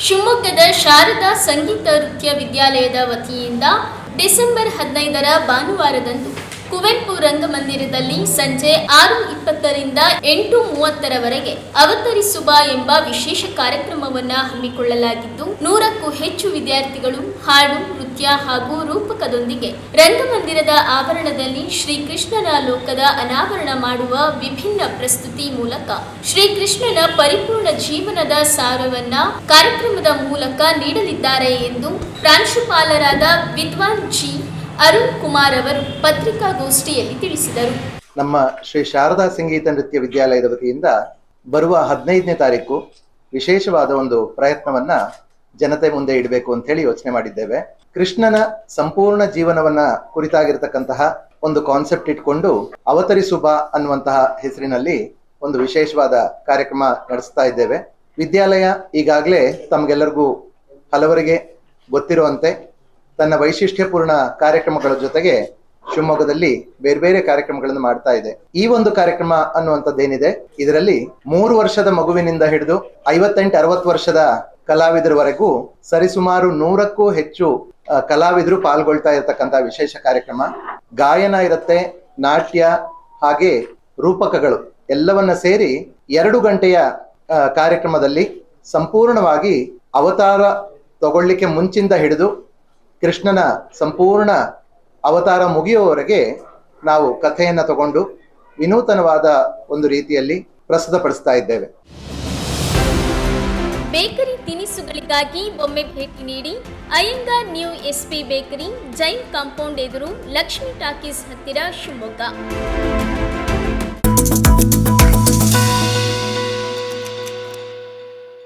ಶಿವಮೊಗ್ಗದ ಶಾರದಾ ಸಂಗೀತ ನೃತ್ಯ ವಿದ್ಯಾಲಯದ ವತಿಯಿಂದ ಡಿಸೆಂಬರ್ ಹದಿನೈದರ ಭಾನುವಾರದಂದು ಕುವೆಂಪು ರಂಗಮಂದಿರದಲ್ಲಿ ಸಂಜೆ ಆರು ಇಪ್ಪತ್ತರಿಂದ ಎಂಟು ಮೂವತ್ತರವರೆಗೆ ಅವತರಿಸುವ ಎಂಬ ವಿಶೇಷ ಕಾರ್ಯಕ್ರಮವನ್ನು ಹಮ್ಮಿಕೊಳ್ಳಲಾಗಿದ್ದು, ನೂರಕ್ಕೂ ಹೆಚ್ಚು ವಿದ್ಯಾರ್ಥಿಗಳು ಹಾಡು, ನೃತ್ಯ ಹಾಗೂ ರೂಪಕದೊಂದಿಗೆ ರಂಗಮಂದಿರದ ಆವರಣದಲ್ಲಿ ಶ್ರೀಕೃಷ್ಣನ ಲೋಕದ ಅನಾವರಣ ಮಾಡುವ ವಿಭಿನ್ನ ಪ್ರಸ್ತುತಿ ಮೂಲಕ ಶ್ರೀಕೃಷ್ಣನ ಪರಿಪೂರ್ಣ ಜೀವನದ ಸಾರವನ್ನ ಕಾರ್ಯಕ್ರಮದ ಮೂಲಕ ನೀಡಲಿದ್ದಾರೆ ಎಂದು ಪ್ರಾಂಶುಪಾಲರಾದ ವಿದ್ವಾನ್ ಜಿ. ಅರುಣ್ ಕುಮಾರ್ ಅವರು ಪತ್ರಿಕಾಗೋಷ್ಠಿಯಲ್ಲಿ ತಿಳಿಸಿದರು. ನಮ್ಮ ಶ್ರೀ ಶಾರದಾ ಸಂಗೀತ ನೃತ್ಯ ವಿದ್ಯಾಲಯದ ವತಿಯಿಂದ ಬರುವ ಹದಿನೈದನೇ ತಾರೀಕು ವಿಶೇಷವಾದ ಒಂದು ಪ್ರಯತ್ನವನ್ನ ಜನತೆ ಮುಂದೆ ಇಡಬೇಕು ಅಂತ ಹೇಳಿ ಯೋಚನೆ ಮಾಡಿದ್ದೇವೆ. ಕೃಷ್ಣನ ಸಂಪೂರ್ಣ ಜೀವನವನ್ನ ಕುರಿತಾಗಿರ್ತಕ್ಕಂತಹ ಒಂದು ಕಾನ್ಸೆಪ್ಟ್ ಇಟ್ಕೊಂಡು ಅವತರಿಸು ಬಾ ಅನ್ನುವಂತಹ ಹೆಸರಿನಲ್ಲಿ ಒಂದು ವಿಶೇಷವಾದ ಕಾರ್ಯಕ್ರಮ ನಡೆಸ್ತಾ ಇದ್ದೇವೆ. ವಿದ್ಯಾಲಯ ಈಗಾಗಲೇ ತಮಗೆಲ್ಲರಿಗೂ ಹಲವರಿಗೆ ಗೊತ್ತಿರುವಂತೆ ತನ್ನ ವೈಶಿಷ್ಟ್ಯಪೂರ್ಣ ಕಾರ್ಯಕ್ರಮಗಳ ಜೊತೆಗೆ ಶಿವಮೊಗ್ಗದಲ್ಲಿ ಬೇರೆ ಬೇರೆ ಕಾರ್ಯಕ್ರಮಗಳನ್ನು ಮಾಡ್ತಾ ಇದೆ. ಈ ಒಂದು ಕಾರ್ಯಕ್ರಮ ಅನ್ನುವಂಥದ್ದೇನಿದೆ? ಇದರಲ್ಲಿ ಮೂರು ವರ್ಷದ ಮಗುವಿನಿಂದ ಹಿಡಿದು ಐವತ್ತೆಂಟು, ಅರವತ್ತು ವರ್ಷದ ಕಲಾವಿದರವರೆಗೂ ಸರಿಸುಮಾರು ನೂರಕ್ಕೂ ಹೆಚ್ಚು ಕಲಾವಿದರು ಪಾಲ್ಗೊಳ್ತಾ ಇರತಕ್ಕಂತ ವಿಶೇಷ ಕಾರ್ಯಕ್ರಮ. ಗಾಯನ ಇರುತ್ತೆ, ನಾಟ್ಯ, ಹಾಗೆ ರೂಪಕಗಳು ಎಲ್ಲವನ್ನ ಸೇರಿ ಎರಡು ಗಂಟೆಯ ಕಾರ್ಯಕ್ರಮದಲ್ಲಿ ಸಂಪೂರ್ಣವಾಗಿ ಅವತಾರ ತಗೊಳ್ಳಿಕ್ಕೆ ಮುಂಚಿಂದ ಹಿಡಿದು ಕೃಷ್ಣನ ಸಂಪೂರ್ಣ ಅವತಾರ ಮುಗಿಯುವವರೆಗೆ ನಾವು ಕಥೆಯನ್ನು ತಗೊಂಡು ವಿನೂತನವಾದ ಒಂದು ರೀತಿಯಲ್ಲಿ ಪ್ರಸ್ತುತಪಡಿಸ್ತಾ ಇದ್ದೇವೆ. ಬೇಕರಿ ತಿನಿಸುಗಳಿಗಾಗಿ ಒಮ್ಮೆ ಭೇಟಿ ನೀಡಿ Iyengar new SP bakery, Jain compound ಎದುರು ಲಕ್ಷ್ಮಿ ಟಾಕೀಸ್ ಹತ್ತಿರ ಶಿವಮೊಗ್ಗ.